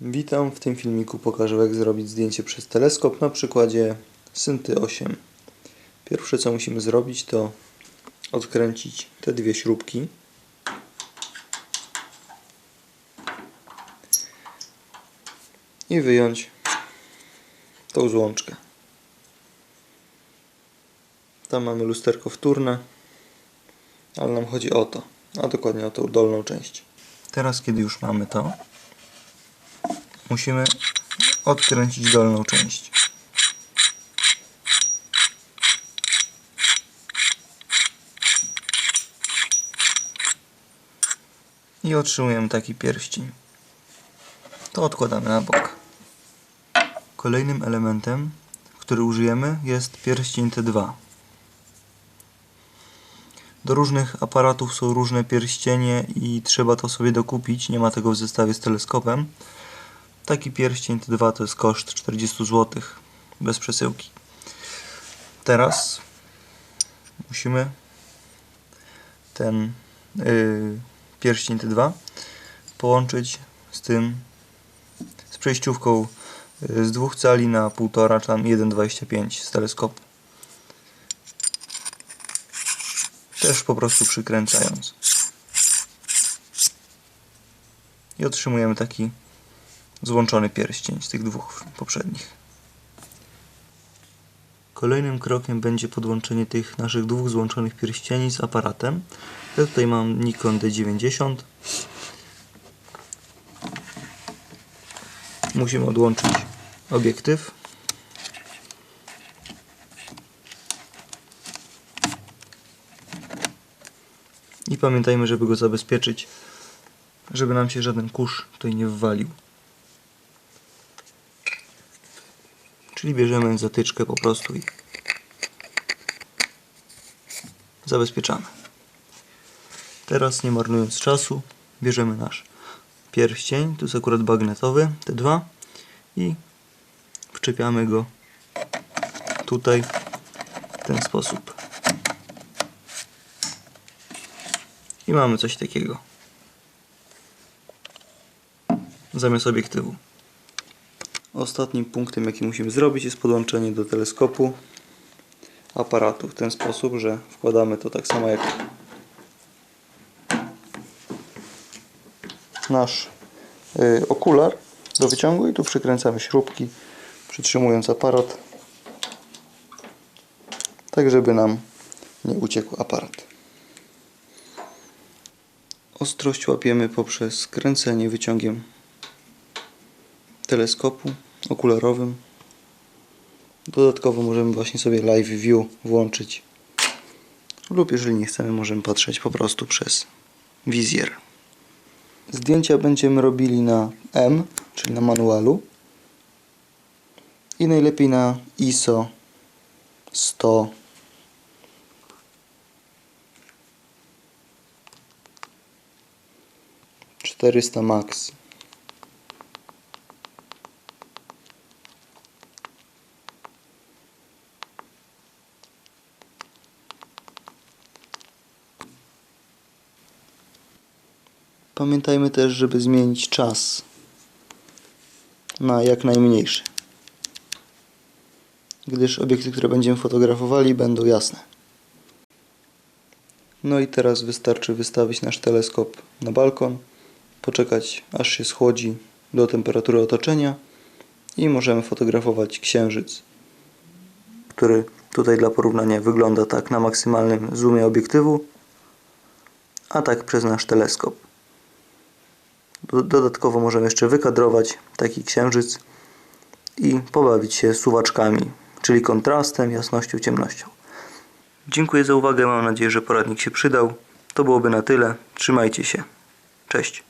Witam, w tym filmiku pokażę jak zrobić zdjęcie przez teleskop na przykładzie Synty 8. Pierwsze co musimy zrobić to odkręcić te dwie śrubki. I wyjąć tą złączkę. Tam mamy lusterko wtórne, ale nam chodzi o to, a dokładnie o tą dolną część. Teraz kiedy już mamy to, musimy odkręcić dolną część. I otrzymujemy taki pierścień. To odkładamy na bok. Kolejnym elementem, który użyjemy jest pierścień T2. Do różnych aparatów są różne pierścienie i trzeba to sobie dokupić. Nie ma tego w zestawie z teleskopem. Taki pierścień T2 to jest koszt 40 zł bez przesyłki. Teraz musimy ten yy, pierścień T2 połączyć z tym z przejściówką yy, z 2 cali na 1,5 czy tam 1,25 z teleskopu. Też po prostu przykręcając. I otrzymujemy taki złączony pierścień z tych dwóch poprzednich. Kolejnym krokiem będzie podłączenie tych naszych dwóch złączonych pierścieni z aparatem. Ja tutaj mam Nikon D90. Musimy odłączyć obiektyw. I pamiętajmy, żeby go zabezpieczyć, żeby nam się żaden kurz tutaj nie wwalił. Czyli bierzemy zatyczkę po prostu i zabezpieczamy. Teraz nie marnując czasu, bierzemy nasz pierścień, tu jest akurat bagnetowy, te dwa i wczepiamy go tutaj w ten sposób. I mamy coś takiego zamiast obiektywu. Ostatnim punktem, jaki musimy zrobić, jest podłączenie do teleskopu aparatu w ten sposób, że wkładamy to tak samo jak nasz y, okular do wyciągu i tu przykręcamy śrubki, przytrzymując aparat, tak żeby nam nie uciekł aparat. Ostrość łapiemy poprzez kręcenie wyciągiem teleskopu okularowym. Dodatkowo możemy właśnie sobie live view włączyć. Lub jeżeli nie chcemy, możemy patrzeć po prostu przez wizjer. Zdjęcia będziemy robili na M, czyli na manualu. I najlepiej na ISO 100 400 max. Pamiętajmy też, żeby zmienić czas na jak najmniejszy, gdyż obiekty, które będziemy fotografowali, będą jasne. No i teraz wystarczy wystawić nasz teleskop na balkon, poczekać aż się schłodzi do temperatury otoczenia i możemy fotografować księżyc, który tutaj dla porównania wygląda tak na maksymalnym zoomie obiektywu, a tak przez nasz teleskop. Do- Dodatkowo możemy jeszcze wykadrować taki księżyc i pobawić się suwaczkami, czyli kontrastem, jasnością, ciemnością. Dziękuję za uwagę, mam nadzieję, że poradnik się przydał. To byłoby na tyle. Trzymajcie się. Cześć.